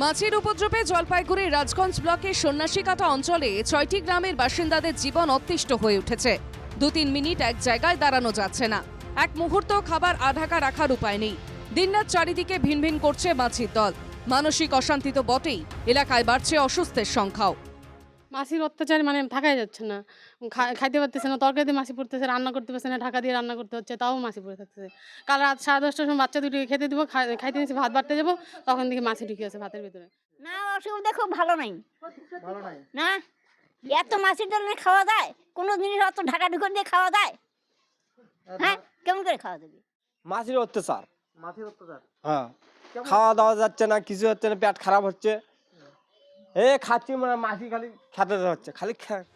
মাছির উপদ্রবে জলপাইগুড়ির রাজগঞ্জ ব্লকের সন্ন্যাসীকাটা অঞ্চলে ছয়টি গ্রামের বাসিন্দাদের জীবন অতিষ্ঠ হয়ে উঠেছে। দু তিন মিনিট এক জায়গায় দাঁড়ানো যাচ্ছে না। এক মুহূর্ত খাবার আধাকা রাখার উপায় নেই। দিনরাত চারিদিকে ভিন ভিন করছে মাছির দল। মানসিক অশান্তি তো বটেই। এলাকায় বাড়ছে অসুস্থের সংখ্যাও। মাসির অত্যাচার মানে থাকাই যাচ্ছে না। খাইতে পারতেছে না তরকারিতে মাসি পড়তেছে রান্না করতে পারছে না ঢাকা দিয়ে রান্না করতে হচ্ছে তাও মাসি পড়ে থাকতেছে। কাল রাত সাড়ে দশটার সময় বাচ্চা দুটোকে খেতে দিব খাইতে নিয়েছি ভাত বাড়তে যাব তখন দেখি মাসি ঢুকে আছে ভাতের ভিতরে। না অসুবিধা খুব ভালো নাই। না এত মাছের ডাল নিয়ে খাওয়া যায় কোনো জিনিস অত ঢাকা ঢুকন দিয়ে খাওয়া যায়? হ্যাঁ কেমন করে খাওয়া যাবে? মাছির অত্যাচার। হ্যাঁ খাওয়া দাওয়া যাচ্ছে না কিছু হচ্ছে না পেট খারাপ হচ্ছে। এ খাচ্ছি মানে মাছি খালি খেতে হচ্ছে খালি খা-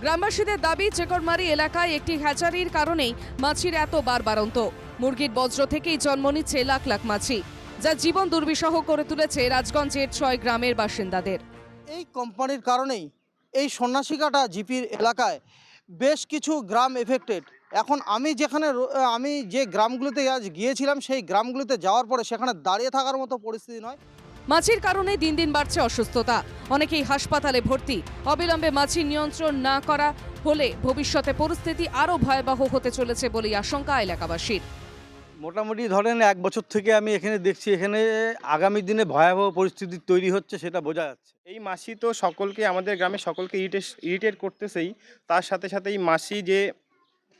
গ্রামবাসীদের দাবি চেকরমারি এলাকায় একটি হ্যাচারির কারণেই মাছির এত বারবারন্ত। মুরগির বজ্র থেকেই জন্ম নিচ্ছে লাখ লাখ মাছি যা জীবন দুর্বিষহ করে তুলেছে রাজগঞ্জের ছয় গ্রামের বাসিন্দাদের। এই কোম্পানির কারণেই এই সন্ন্যাসিকাটা জিপির এলাকায় বেশ কিছু গ্রাম এফেক্টেড এখন আমি যেখানে আমি যে গ্রামগুলোতে আজ গিয়েছিলাম সেই গ্রামগুলোতে যাওয়ার পরে সেখানে দাঁড়িয়ে থাকার মতো পরিস্থিতি নয়। মাছির কারণে দিন দিন বাড়ছে অসুস্থতা। অনেকেই হাসপাতালে ভর্তি। অবিলম্বে মাছি নিয়ন্ত্রণ না করা হলে ভবিষ্যতে পরিস্থিতি আরও ভয়াবহ হতে চলেছে বলেই আশঙ্কা এলাকাবাসীর। মোটামুটি ধরেন এক বছর থেকে আমি এখানে দেখছি এখানে আগামী দিনে ভয়াবহ পরিস্থিতি তৈরি হচ্ছে সেটা বোঝা যাচ্ছে। এই মাসি তো সকলকে আমাদের গ্রামে সকলকে ইরিটেট ইরিটেট করতেছেই। তার সাথে সাথে এই মাসি যে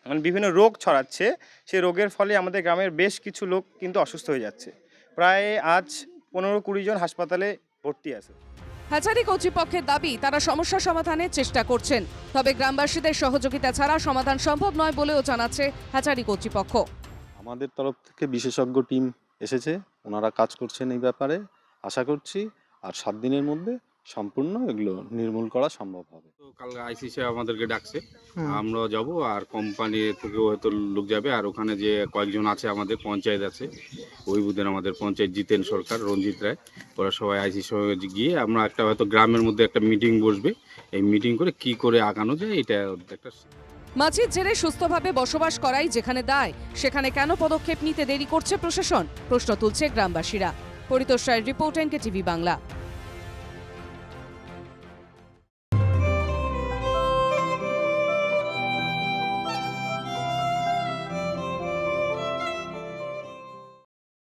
মানে বিভিন্ন রোগ ছড়াচ্ছে সেই রোগের ফলে আমাদের গ্রামের বেশ কিছু লোক কিন্তু অসুস্থ হয়ে যাচ্ছে। প্রায় আজ পনেরো কুড়ি জন হাসপাতালে ভর্তি আছে। হ্যাচারি কর্তৃপক্ষের দাবি তারা সমস্যা সমাধানের চেষ্টা করছেন। তবে গ্রামবাসীদের সহযোগিতা ছাড়া সমাধান সম্ভব নয় বলেও জানাচ্ছে হ্যাচারি কর্তৃপক্ষ। আমাদের তরফ থেকে বিশেষজ্ঞ টিম এসেছে ওনারা কাজ করছেন এই ব্যাপারে আশা করছি। আর সাত দিনের মধ্যে সম্পূর্ণ এগুলো নির্মূল করা সম্ভব হবে। তো কাল আইসিসি আমাদেরকে ডাকছে। আমরা যাব আর কোম্পানি থেকেও হয়তো লোক যাবে। আর ওখানে যে কয়েকজন আছে আমাদের পঞ্চায়েত আছে ওই বুধের আমাদের পঞ্চায়েত জিতেন সরকার রঞ্জিত রায়। ওরা সবাই আইসি সঙ্গে গিয়ে আমরা একটা হয়তো গ্রামের মধ্যে একটা মিটিং বসবে। এই মিটিং করে কি করে আগানো যায় এটা একটা মাছির জেরে সুস্থভাবে বসবাস করাই যেখানে দায় সেখানে কেন পদক্ষেপ নিতে দেরি করছে প্রশাসন? প্রশ্ন তুলছে গ্রামবাসীরা। পরিতোষ রায়ের রিপোর্ট এনকে টিভি বাংলা।